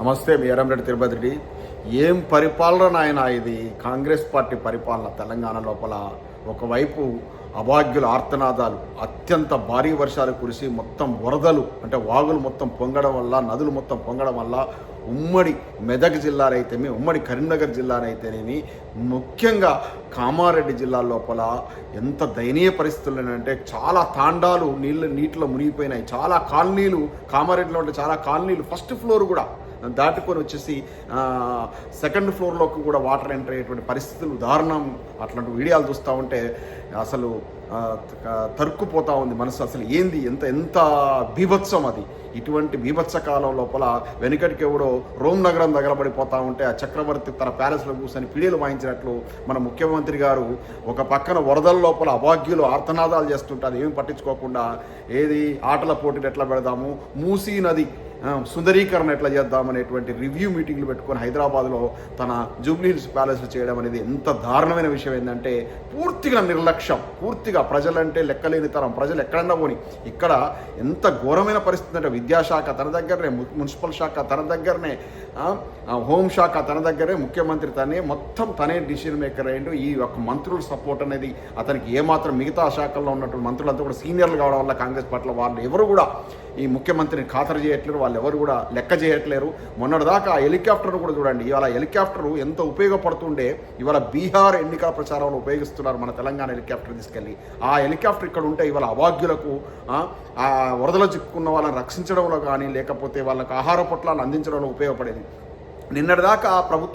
నమస్తే మీ ఎర్రంరెడ్డి తిరుపతి రెడ్డి. ఏం పరిపాలన ఆయన ఇది? కాంగ్రెస్ పార్టీ పరిపాలన తెలంగాణ లోపల ఒకవైపు అభాగ్యుల ఆర్తనాదాలు అత్యంత భారీ వర్షాలు కురిసి మొత్తం వరదలు అంటే వాగులు మొత్తం పొంగడం వల్ల నదులు మొత్తం పొంగడం వల్ల ఉమ్మడి మెదక్ జిల్లానైతేమి ఉమ్మడి కరీంనగర్ జిల్లానైతేనేమి ముఖ్యంగా కామారెడ్డి జిల్లా లోపల ఎంత దయనీయ పరిస్థితులు అంటే చాలా తాండాలు నీళ్ళు నీటిలో మునిగిపోయినాయి. చాలా కాలనీలు కామారెడ్డిలో ఉంటే చాలా కాలనీలు ఫస్ట్ ఫ్లోర్ కూడా దాటుకొని వచ్చేసి సెకండ్ ఫ్లోర్లోకి కూడా వాటర్ ఎంటర్ అయ్యేటువంటి పరిస్థితులు దారుణం. అట్లాంటి వీడియోలు చూస్తూ ఉంటే అసలు తరుక్కుపోతా ఉంది మనసు. అసలు ఏంది? ఎంత ఎంత బీభత్సం అది. ఇటువంటి బీభత్స కాలం లోపల వెనుకటికి ఎవడో రోమ్ నగరం తగలబడిపోతా ఉంటే ఆ చక్రవర్తి తన ప్యాలెస్లో కూర్చొని పిడియలు వాయించినట్లు మన ముఖ్యమంత్రి గారు ఒక పక్కన వరదల లోపల అభాగ్యులు ఆర్తనాదాలు చేస్తుంటే అది ఏమి పట్టించుకోకుండా ఏది ఆటల పోటీలు ఎట్లా పెడదాము? మూసీ నది సుందరీకరణ ఎట్లా చేద్దామనేటువంటి రివ్యూ మీటింగ్లు పెట్టుకొని హైదరాబాద్లో తన జూబ్లీహిల్స్ ప్యాలెస్ చేయడం అనేది ఎంత దారుణమైన విషయం ఏంటంటే పూర్తిగా నిర్లక్ష్యం పూర్తిగా ప్రజలంటే లెక్కలేని తరం ప్రజలు ఎక్కడన్నా పోని ఇక్కడ ఎంత ఘోరమైన పరిస్థితి అంటే విద్యాశాఖ తన దగ్గరనే మున్సిపల్ శాఖ తన దగ్గరనే హోంశాఖ తన దగ్గరే ముఖ్యమంత్రి తనే మొత్తం తనే డిసిషన్ మేకర్ అయ్యిండు. ఈ యొక్క మంత్రుల సపోర్ట్ అనేది అతనికి ఏమాత్రం మిగతా శాఖల్లో ఉన్నటువంటి మంత్రులంతా కూడా సీనియర్లు కావడం వల్ల కాంగ్రెస్ పార్టీలో వాళ్ళు ఎవరు కూడా ఈ ముఖ్యమంత్రిని ఖాతరు చేయట్లేరు వాళ్ళు ఎవరు కూడా లెక్క చేయట్లేరు. మొన్నటిదాకా ఆ హెలికాప్టర్ కూడా చూడండి ఇవాళ హెలికాప్టర్ ఎంత ఉపయోగపడుతుండే ఇవాళ బీహార్ ఎన్నికల ప్రచారంలో ఉపయోగిస్తున్నారు మన తెలంగాణ హెలికాప్టర్ తీసుకెళ్ళి. ఆ హెలికాప్టర్ ఇక్కడ ఉంటే ఇవాళ అవాగ్యులకు ఆ, వరదలో చిక్కుకున్న వాళ్ళని రక్షించడంలో కానీ లేకపోతే వాళ్ళకు ఆహార పొట్లాలను అందించడంలో ఉపయోగపడేది. నిన్నటిదాకా ప్రభుత్వం